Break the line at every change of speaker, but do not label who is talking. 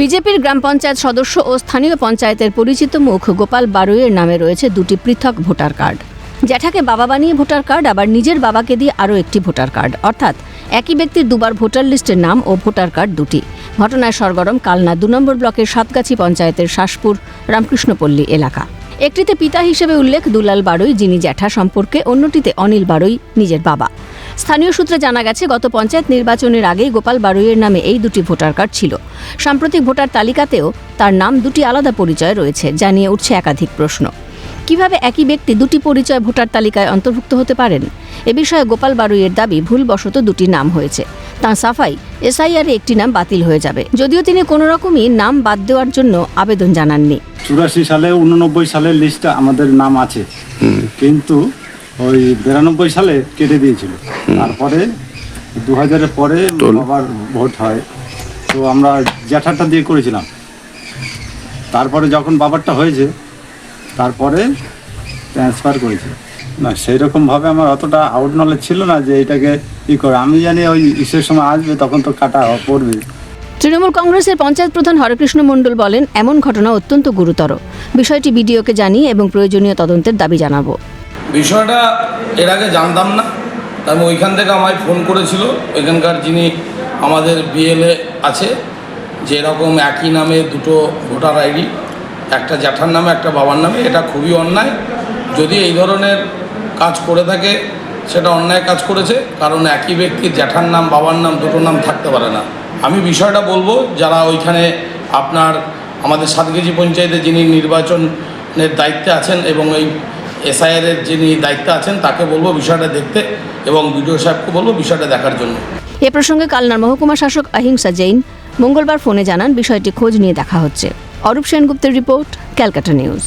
বিজেপির গ্রাম পঞ্চায়েত সদস্য ও স্থানীয় পঞ্চায়েতের পরিচিত মুখ গোপাল বারুইয়ের নামে রয়েছে দুটি পৃথক ভোটার কার্ড। জ্যাঠাকে বাবা বানিয়ে ভোটার কার্ড, আবার নিজের বাবাকে দিয়ে আরও একটি ভোটার কার্ড। অর্থাৎ একই ব্যক্তির দুবার ভোটার লিস্টের নাম ও ভোটার কার্ড দুটি। ঘটনায় সরগরম কালনা দু নম্বর ব্লকের সাতগাছি পঞ্চায়েতের শাসপুর, রামকৃষ্ণপল্লী এলাকা। একটিতে পিতা হিসেবে উল্লেখ দুলাল বাড়ই যিনি জ্যাঠা সম্পর্কে, অন্যটিতে অনিল বাড়ই নিজের বাবা। স্থানীয় সূত্রে জানা গেছে, গত পঞ্চায়েত নির্বাচনের আগেই গোপাল বারুইয়ের নামে এই দুটি ভোটার কার্ড ছিল। সাম্প্রতিক ভোটার তালিকাতেও তার নাম দুটি আলাদা পরিচয় রয়েছে, যা নিয়ে উঠছে একাধিক প্রশ্ন। কীভাবে একই ব্যক্তি দুটি পরিচয় ভোটার তালিকায় অন্তর্ভুক্ত হতে পারেন? এ বিষয়ে গোপাল বারুইয়ের দাবি ভুলবশত দুটি নাম হয়েছে। তাঁর সাফাই, এসআইআরে একটি নাম বাতিল হয়ে যাবে। যদিও তিনি কোনো রকমই নাম বাদ দেওয়ার জন্য আবেদন জানাননি।
চুরাশি সালে উননব্বই সালের লিস্টটা আমাদের নাম আছে। কিন্তু ওই বিরানব্বই সালে কেটে দিয়েছিল। তারপরে দু হাজারের পরে বাবার ভোট হয়। তো আমরা জ্যাঠাটা দিয়ে করেছিলাম। তারপরে যখন বাবারটা হয়েছে তারপরে ট্রান্সফার করেছি। না সেই রকমভাবে আমার অতটা আউট নলেজ ছিল না যে এটাকে ই করে। আমি জানি ওই ইসের সময় আসবে তখন তো কাটা পড়বে।
তৃণমূল কংগ্রেসের পঞ্চায়েত প্রধান হরেকৃষ্ণ মণ্ডল বলেন, এমন ঘটনা অত্যন্ত গুরুতর। বিষয়টি বিডিওকে জানিয়ে এবং প্রয়োজনীয় তদন্তের দাবি জানাব।
বিষয়টা এর আগে জানতাম না। আমি ওইখান থেকে আমায় ফোন করেছিল। ওইখানকার যিনি আমাদের বিএলএ আছে, যে এরকম একই নামে দুটো ভোটার আইডি, একটা জ্যাঠার নামে, একটা বাবার নামে, এটা খুবই অন্যায়। যদি এই ধরনের কাজ করে থাকে সেটা অন্যায় কাজ করেছে, কারণ একই ব্যক্তির জ্যাঠার নাম, বাবার নাম দুটো নাম থাকতে পারে না। আমি বিষয়টা বলব, যারা ওইখানে আপনার আমাদের সাতকেজি পঞ্চায়েতে যিনি নির্বাচনের দায়িত্বে আছেন এবং এই এসআইআরের যিনি দায়িত্বে আছেন, তাকে বলব বিষয়টা দেখতে এবং বিডিও সাহেবকে বলব বিষয়টা দেখার জন্য।
এ প্রসঙ্গে কালনার মহকুমা শাসক অহিংসা জৈন মঙ্গলবার ফোনে জানান, বিষয়টি খোঁজ নিয়ে দেখা হচ্ছে। অরূপ সেনগুপ্তের রিপোর্ট, ক্যালকাটা নিউজ।